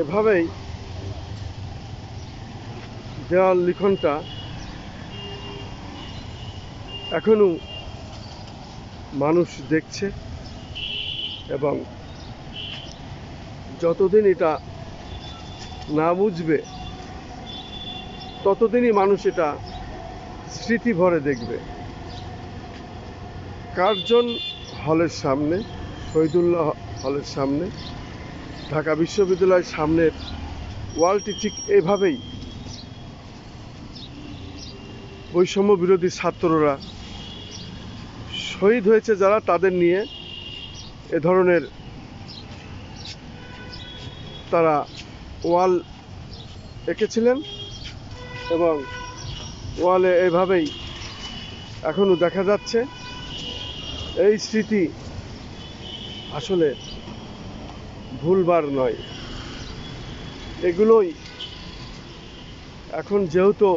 এভাবেই দেওয়াল লিখনটা এখনও মানুষ দেখছে এবং যতদিন এটা না বুঝবে, ততদিনই মানুষ এটা স্মৃতি ভরে দেখবে। কার্জন হলের সামনে, শহীদুল্লাহ হলের সামনে ঢাকা বিশ্ববিদ্যালয়ের সামনের ওয়ালটি ঠিক এভাবেই বৈষম্য বিরোধী ছাত্ররা শহীদ হয়েছে যারা তাদের নিয়ে এ ধরনের তারা ওয়াল এঁকেছিলেন এবং ওয়ালে এভাবেই এখনও দেখা যাচ্ছে। এই স্মৃতি আসলে ভুলবার নয়। এগুলোই এখন যেহেতু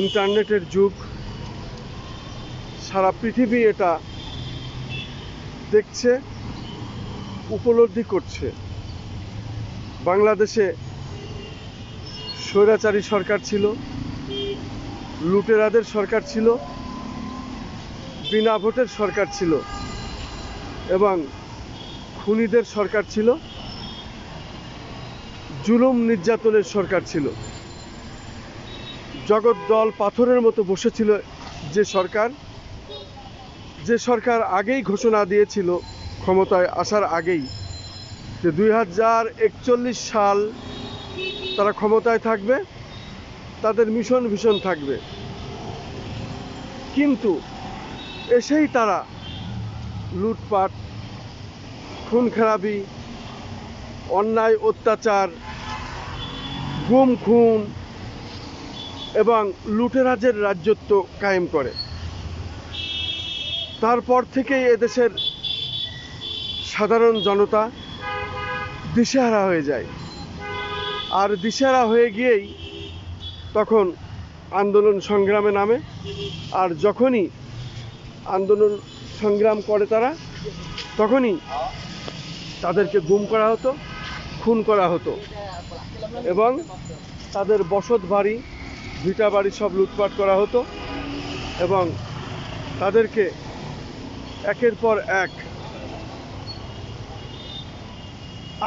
ইন্টারনেটের যুগ, সারা পৃথিবী এটা দেখছে, উপলব্ধি করছে। বাংলাদেশে স্বৈরাচারী সরকার ছিল, লুটেরাদের সরকার ছিল, বিনা ভোটের সরকার ছিল এবং খুনিদের সরকার ছিল, জুলুম নির্যাতনের সরকার ছিল। জগদ্দল পাথরের মতো বসেছিল যে সরকার যে সরকার আগেই ঘোষণা দিয়েছিল ক্ষমতায় আসার আগেই যে দুই হাজার একচল্লিশ সাল তারা ক্ষমতায় থাকবে, তাদের মিশন ভীষণ থাকবে। কিন্তু এসেই তারা লুটপাট খুন খারাপি অন্যায়, অত্যাচার, গুম, খুন এবং লুটেরাজের রাজ্যত্ব কায়েম করে। তারপর থেকেই এদেশের সাধারণ জনতা দিশেহারা হয়ে যায়। আর দিশেহারা হয়ে গিয়েই তখন আন্দোলন সংগ্রামে নামে। আর যখনই আন্দোলন সংগ্রাম করে তারা, তখনই তাদেরকে গুম করা হতো, খুন করা হতো এবং তাদের বসত বাড়ি, ভিটা বাড়ি সব লুটপাট করা হতো এবং তাদেরকে একের পর এক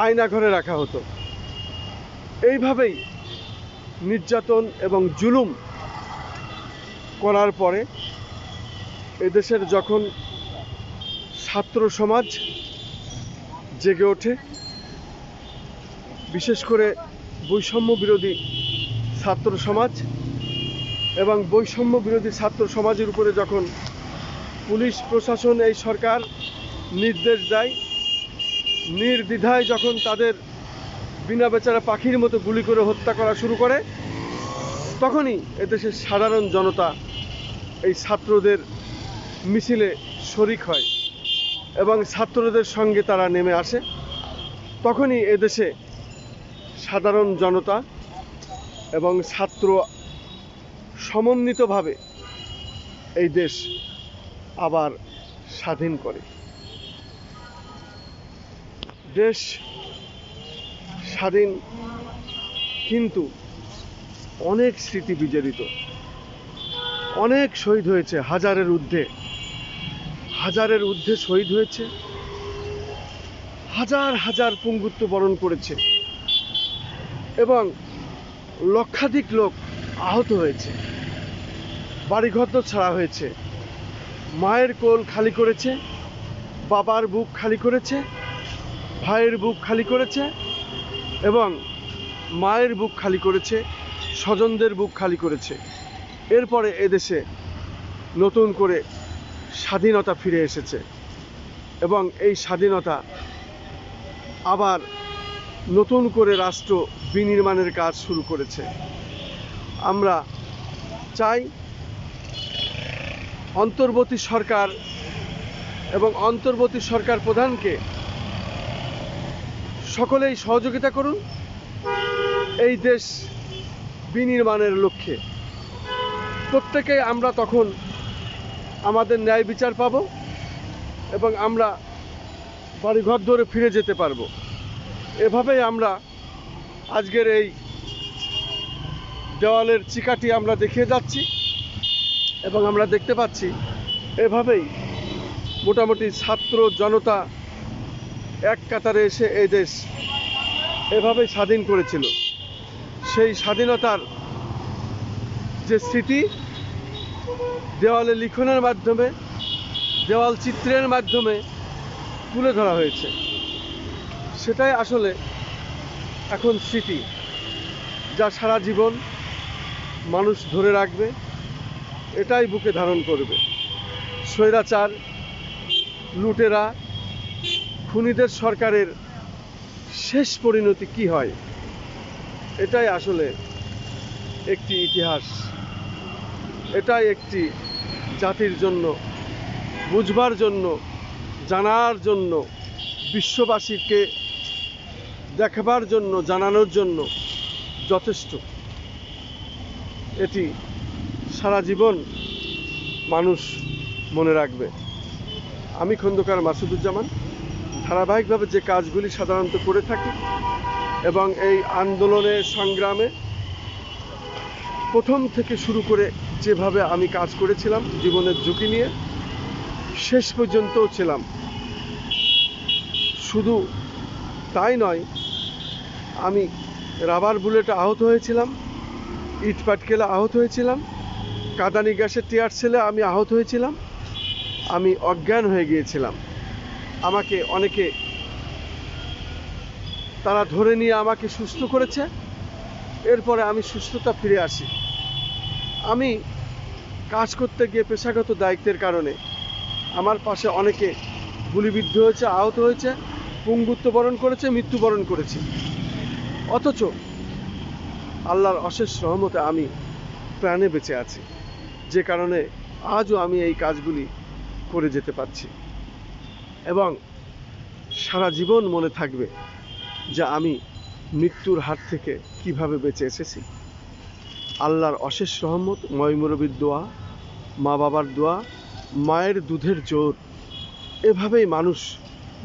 আয়না ঘরে রাখা হতো। এইভাবেই নির্যাতন এবং জুলুম করার পরে এদেশের যখন ছাত্র সমাজ জেগে ওঠে। বিশেষ করে বৈষম্য বিরোধী ছাত্র সমাজ এবং বৈষম্য বিরোধী ছাত্র সমাজের উপরে যখন পুলিশ, প্রশাসন, এই সরকার নির্দেশ দেয়, নির্দ্বিধায় যখন তাদের বিনা বেচারা পাখির মতো গুলি করে হত্যা করা শুরু করে, তখনই এদেশের সাধারণ জনতা এই ছাত্রদের মিছিলে শরিক হয়। এবং ছাত্রদের সঙ্গে তারা নেমে আসে। তখনই এদেশে সাধারণ জনতা এবং ছাত্র সমন্বিতভাবে এই দেশ আবার স্বাধীন করে। দেশ স্বাধীন কিন্তু অনেক স্মৃতি বিজড়িত। অনেক শহীদ হয়েছে হাজারের ঊর্ধ্বে। হাজারের ঊর্ধ্বে শহীদ হয়েছে। হাজার হাজার পঙ্গুত্ব বরণ করেছে। এবং লক্ষাধিক লোক আহত হয়েছে। বাড়িঘর তো ছাড়া হয়েছে। মায়ের কোল খালি করেছে। বাবার বুক খালি করেছে। ভাইয়ের বুক খালি করেছে। এবং মায়ের বুক খালি করেছে। স্বজনদের বুক খালি করেছে। এরপরে এদেশে নতুন করে স্বাধীনতা ফিরে এসেছে এবং এই স্বাধীনতা আবার নতুন করে রাষ্ট্র বিনির্মাণের কাজ শুরু করেছে। আমরা চাই অন্তর্বর্তী সরকার এবং অন্তর্বর্তী সরকার প্রধানকে সকলেই সহযোগিতা করুন এই দেশ বিনির্মাণের লক্ষ্যে। প্রত্যেকে আমরা তখন আমাদের ন্যায় বিচার পাব এবং আমরা বাড়িঘর ধরে ফিরে যেতে পারব। এভাবেই আমরা আজকের এই দেওয়ালের চিকাটি আমরা দেখিয়ে যাচ্ছি এবং আমরা দেখতে পাচ্ছি এভাবেই মোটামুটি ছাত্র জনতা এক কাতারে এসে এই দেশ এভাবেই স্বাধীন করেছিল। সেই স্বাধীনতার যে স্মৃতি দেওয়ালে লিখনের মাধ্যমে, দেওয়াল চিত্রের মাধ্যমে তুলে ধরা হয়েছে। সেটাই আসলে এখন স্মৃতি, যা সারা জীবন মানুষ ধরে রাখবে, এটাই বুকে ধারণ করবে। স্বৈরাচার, লুটেরা, খুনিদের সরকারের শেষ পরিণতি কি হয়, এটাই আসলে একটি ইতিহাস। এটাই একটি জাতির জন্য, বুঝবার জন্য, জানার জন্য, বিশ্ববাসীকে দেখবার জন্য, জানানোর জন্য যথেষ্ট। এটি সারা জীবন মানুষ মনে রাখবে। আমি খন্দকার মাসুদুজ্জামান। ধারাবাহিকভাবে যে কাজগুলি সাধারণত করে থাকি এবং এই আন্দোলনে সংগ্রামে প্রথম থেকে শুরু করে যেভাবে আমি কাজ করেছিলাম, জীবনের ঝুঁকি নিয়ে, শেষ পর্যন্তও ছিলাম। শুধু তাই নয়, আমি রাবার বুলেটে আহত হয়েছিলাম ইট পাটকেলে আহত হয়েছিলাম, কাদানি গ্যাসের টিয়ার ছেলে আমি আহত হয়েছিলাম, আমি অজ্ঞান হয়ে গিয়েছিলাম। আমাকে অনেকে তারা ধরে নিয়ে আমাকে সুস্থ করেছে, এরপরে আমি সুস্থতা ফিরে আসি। আমি কাজ করতে গিয়ে পেশাগত দায়িত্বের কারণে আমার পাশে অনেকে গুলিবিদ্ধ হয়েছে, আহত হয়েছে, পুঙ্গুত্ব বরণ করেছে, মৃত্যুবরণ করেছে। অথচ আল্লাহর অশেষ সহমতে আমি প্রাণে বেঁচে আছি। যে কারণে আজও আমি এই কাজগুলি করে যেতে পারছি। এবং সারা জীবন মনে থাকবে যে আমি মৃত্যুর হাত থেকে কীভাবে বেঁচে এসেছি। আল্লাহর অশেষ রহমত ময়মুরবির দোয়া, মা বাবার দোয়া, মায়ের দুধের জোর, এভাবেই মানুষ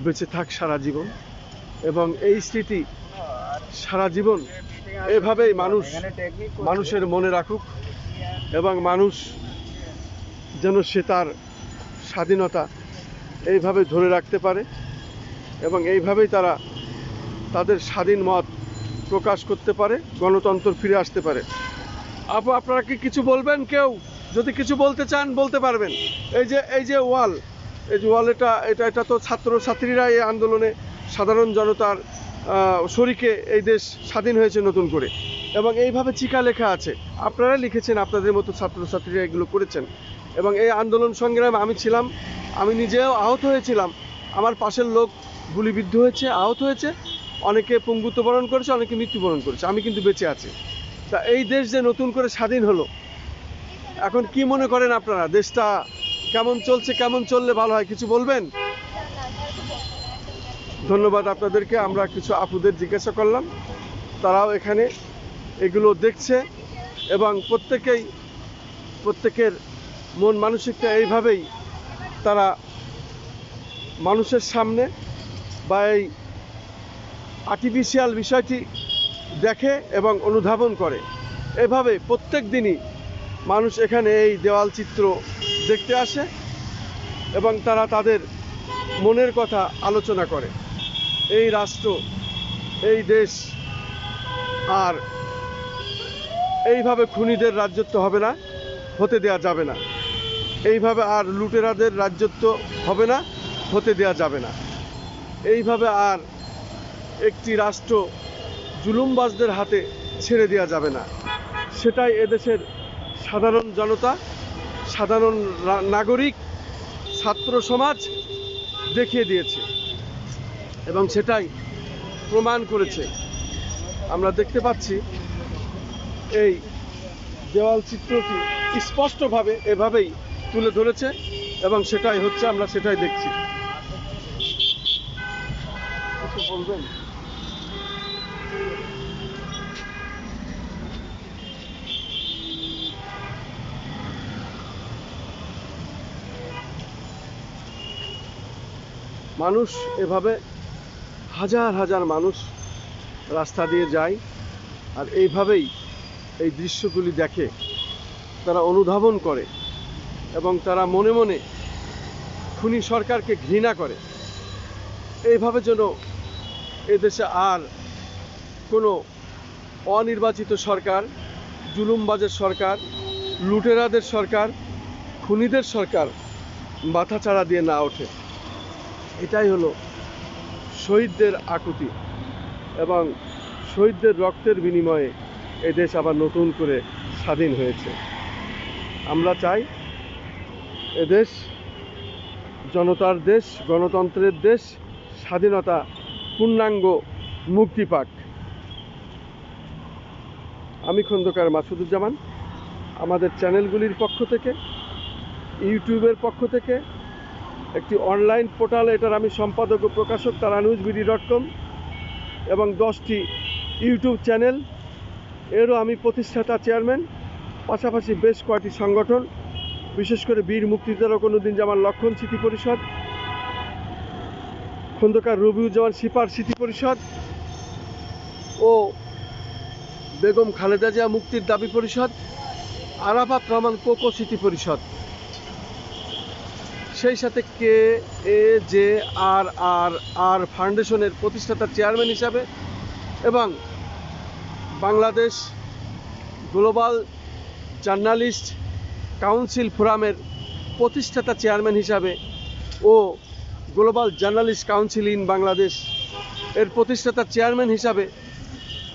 বেঁচে থাক সারা জীবন। এবং এই স্মৃতি সারা জীবন এভাবেই মানুষ, মানুষের মনে রাখুক এবং মানুষ যেন সে তার স্বাধীনতা এইভাবে ধরে রাখতে পারে এবং এইভাবেই তারা তাদের স্বাধীন মত প্রকাশ করতে পারে, গণতন্ত্র ফিরে আসতে পারে। আপু, আপনারা কি কিছু বলবেন কেউ? যদি কিছু বলতে চান, বলতে পারবেন। এই যে এই যে ওয়াল, এই যে ওয়াল এটা এটা এটা তো ছাত্র ছাত্রীরা এই আন্দোলনে সাধারণ জনতার শরিকে এই দেশ স্বাধীন হয়েছে নতুন করে। এবং এইভাবে চিকা লেখা আছে। আপনারা লিখেছেন, আপনাদের মতো ছাত্রছাত্রীরা এগুলো করেছেন। এবং এই আন্দোলন সংগ্রামে আমি ছিলাম, আমি নিজেও আহত হয়েছিলাম। আমার পাশের লোক গুলিবিদ্ধ হয়েছে, আহত হয়েছে। অনেকে পঙ্গুত্ব বরণ করেছে, অনেকে মৃত্যুবরণ করেছে। আমি কিন্তু বেঁচে আছি। তা এই দেশ যে নতুন করে স্বাধীন হলো, এখন কি মনে করেন আপনারা? দেশটা কেমন চলছে, কেমন চললে ভালো হয়? কিছু বলবেন? ধন্যবাদ আপনাদেরকে, আমরা কিছু আপুদের জিজ্ঞাসা করলাম। তারাও এখানে এগুলো দেখছে এবং প্রত্যেকেই, প্রত্যেকের মন মানসিকটা এইভাবেই তারা মানুষের সামনে বা এই আর্টিফিশিয়াল বিষয়টি দেখে এবং অনুধাবন করে। এভাবে প্রত্যেক দিনই মানুষ এখানে এই দেওয়াল চিত্র দেখতে আসে এবং তারা তাদের মনের কথা আলোচনা করে। এই রাষ্ট্র, এই দেশ আর এইভাবে খুনিদের রাজ্যত্ব হবে না, হতে দেয়া যাবে না। এইভাবে আর লুটেরাদের রাজ্যত্ব হবে না, হতে দেয়া যাবে না। এইভাবে আর একটি রাষ্ট্র জুলুমবাজদের হাতে ছেড়ে দেওয়া যাবে না। সেটাই এদেশের সাধারণ জনতা, সাধারণ নাগরিক, ছাত্র সমাজ দেখিয়ে দিয়েছে এবং সেটাই প্রমাণ করেছে। আমরা দেখতে পাচ্ছি এই দেওয়াল চিত্রটি স্পষ্টভাবে এভাবেই তুলে ধরেছে এবং সেটাই হচ্ছে, আমরা সেটাই দেখছি। বলবেন? মানুষ এভাবে হাজার হাজার মানুষ রাস্তা দিয়ে যায় আর এইভাবেই এই দৃশ্যগুলি দেখে তারা অনুধাবন করে এবং তারা মনে মনে খুনি সরকারকে ঘৃণা করে। এইভাবে যেন এদেশে আর কোনো অনির্বাচিত সরকার, জুলুমবাজের সরকার, লুটেরাদের সরকার, খুনিদের সরকার মাথা চাড়া দিয়ে না ওঠে। এটাই হলো শহীদদের আকুতি এবং শহীদদের রক্তের বিনিময়ে এদেশ আবার নতুন করে স্বাধীন হয়েছে। আমরা চাই এদেশ জনতার দেশ, গণতন্ত্রের দেশ, স্বাধীনতা, পূর্ণাঙ্গ, মুক্তি পাক। আমি খন্দকার মাসুদুজ্জামান, আমাদের চ্যানেলগুলির পক্ষ থেকে, ইউটিউবের পক্ষ থেকে একটি অনলাইন পোর্টাল এটার আমি সম্পাদক ও প্রকাশক তারা নিউজ বিডি ডট কম এবং দশটি ইউটিউব চ্যানেল। এরও আমি প্রতিষ্ঠাতা চেয়ারম্যান, পাশাপাশি বেশ কয়েকটি সংগঠন, বিশেষ করে বীর মুক্তিযোদ্ধা কোনোদিন জামান লক্ষণ স্মৃতি পরিষদ, খন্দকার রবিউজ্জামান সিপার স্মৃতি পরিষদ ও বেগম খালেদা জিয়া মুক্তির দাবি পরিষদ, আরাফাত রহমান কোকো স্মৃতি পরিষদ। সেই সাথে কে, এ, জে, আর আর আর ফাউন্ডেশনের প্রতিষ্ঠাতা চেয়ারম্যান হিসাবে এবং বাংলাদেশ গ্লোবাল জার্নালিস্ট কাউন্সিল ফোরামের প্রতিষ্ঠাতা চেয়ারম্যান হিসাবে ও global journalist council in Bangladesh এর প্রতিষ্ঠাতা চেয়ারম্যান হিসাবে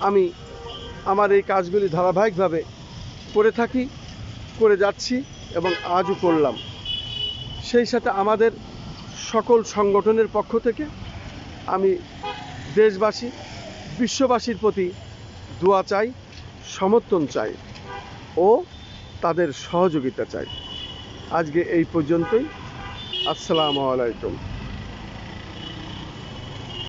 আমি আমার এই কাজগুলি ধারাবাহিকভাবে করে থাকি, করে যাচ্ছি এবং আজও করলাম। সেই সাথে আমাদের সকল সংগঠনের পক্ষ থেকে আমি দেশবাসী, বিশ্ববাসীর প্রতি দোয়া চাই, সমর্থন চাই ও তাদের সহযোগিতা চাই। আজকে এই পর্যন্তই। আসসালামু আলাইকুম।